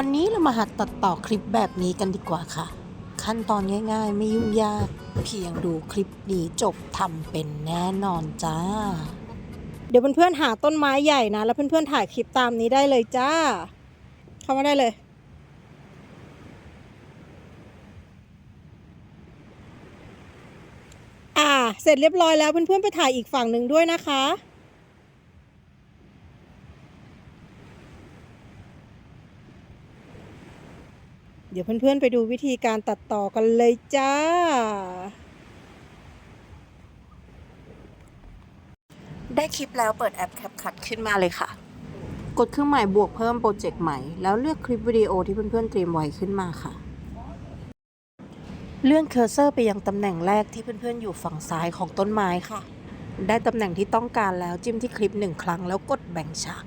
วันนี้เรามาหัดตัดต่อคลิปแบบนี้กันดีกว่าค่ะ ขั้นตอนง่ายๆ ไม่ยุ่งยาก เพียงดูคลิปนี้จบทำเป็นแน่นอนจ้า เดี๋ยวเพื่อนๆหาต้นไม้ใหญ่นะ แล้วเพื่อนๆถ่ายคลิปตามนี้ได้เลยจ้า เข้ามาได้เลย อ่า เสร็จเรียบร้อยแล้วเพื่อนๆไปถ่ายอีกฝั่งหนึ่งด้วยนะคะ เดี๋ยวเพื่อนๆไปดูวิธีการตัดต่อกันเลยจ้า ได้คลิปแล้วเปิดแอป CapCut ขึ้นมาเลยค่ะ กดเครื่องหมายบวกเพิ่มโปรเจกต์ใหม่ แล้วเลือกคลิปวิดีโอที่เพื่อนๆเตรียมไว้ขึ้นมาค่ะ เลื่อนเคอร์เซอร์ไปยังตำแหน่งแรกที่เพื่อนๆอยู่ฝั่งซ้ายของต้นไม้ค่ะ ได้ตำแหน่งที่ต้องการแล้วจิ้มที่คลิปหนึ่งครั้งแล้วกดแบ่งฉาก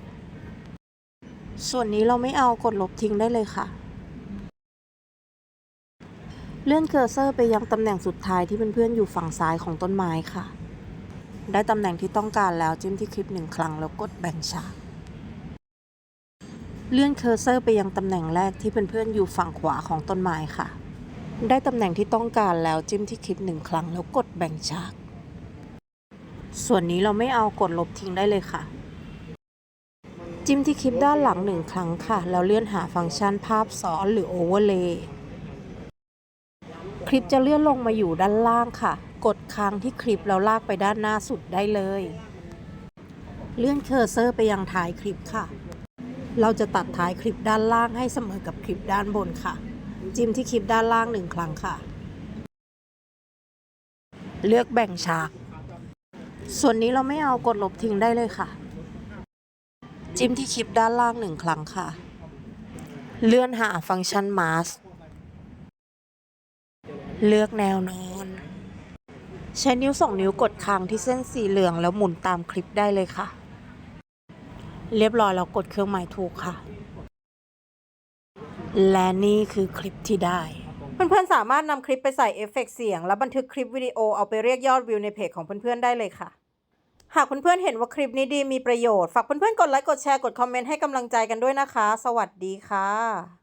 ส่วนนี้เราไม่เอากดลบทิ้งได้เลยค่ะ เลื่อนเคอร์เซอร์ไปยังตำแหน่งสุดท้ายที่เพื่อนๆอยู่ฝั่งซ้ายของต้นไม้ค่ะ ได้ตำแหน่งที่ต้องการแล้วจิ้มที่คลิปหนึ่งครั้งแล้วกดแบ่งฉากเลื่อนเคอร์เซอร์ไปยังตำแหน่งแรกที่เพื่อนๆอยู่ฝั่งขวาของต้นไม้ค่ะ ได้ตำแหน่งที่ต้องการแล้วจิ้มที่คลิปหนึ่งครั้งแล้วกดแบ่งฉาก ส่วนนี้เราไม่เอากดลบทิ้งได้เลยค่ะ จิ้มที่คลิปด้านหลังหนึ่งครั้งค่ะ แล้วเลื่อนหาฟังก์ชันภาพซ้อนหรือโอเวอร์เลย์ คลิปจะเลื่อนลงมาอยู่ด้านล่างค่ะ กดค้างที่คลิปแล้วลากไปด้านหน้าสุดได้เลย เลื่อนเคอร์เซอร์ไปยังท้ายคลิปค่ะ เราจะตัดท้ายคลิปด้านล่างให้เสมอกับคลิปด้านบนค่ะ จิ้มที่คลิปด้านล่างหนึ่งครั้งค่ะ เลือกแบ่งฉาก ส่วนนี้เราไม่เอากดลบทิ้งได้เลยค่ะ จิ้มที่คลิปด้านล่างหนึ่งครั้งค่ะ เลื่อนหาฟังก์ชันมาส เลือกแนวนอน ใช้นิ้วสองนิ้วกดค้างที่เส้นสีเหลืองแล้วหมุนตามคลิปได้เลยค่ะ เรียบร้อยแล้วกดเครื่องหมายถูกค่ะ และนี่คือคลิปที่ได้เพื่อนๆสามารถนำคลิปไปใส่เอฟเฟกต์เสียง แล้วบันทึกคลิปวิดีโอเอาไปเรียกยอดวิวในเพจของเพื่อนๆได้เลยค่ะ หากเพื่อนๆเห็นว่าคลิปนี้ดีมีประโยชน์ ฝากเพื่อนๆกดไลค์กดแชร์กดคอมเมนต์ให้กำลังใจกันด้วยนะคะ สวัสดีค่ะ